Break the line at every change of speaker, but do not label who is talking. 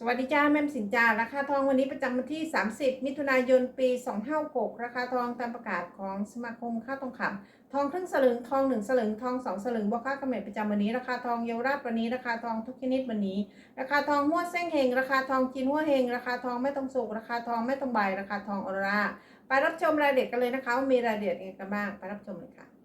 สวัสดีจ้าแม่มสินจาราคาทองวันนี้ประจำวันที่ 30 มิถุนายนปี256ราคาทองตามประกาศของสมาคมค่าทองคำทองครึ่งสลึงทองหนึ่งสลึงทองสองสลึงบวกค่ากำเนิดประจำวันนี้ราคาทองเยาวราชวันนี้ราคาทองทุกชนิดวันนี้ ราคาทองหัวเส้งเฮงราคาทองจีนหัวเฮงราคาทองไม่ต้องสุกราคาทองไม่ต้องใบราคาทองออร่าไปรับชมรายละเอียดกันเลยนะคะว่ามีรายละเอียดยังไงกันบ้างไปรับชมเลยค่ะ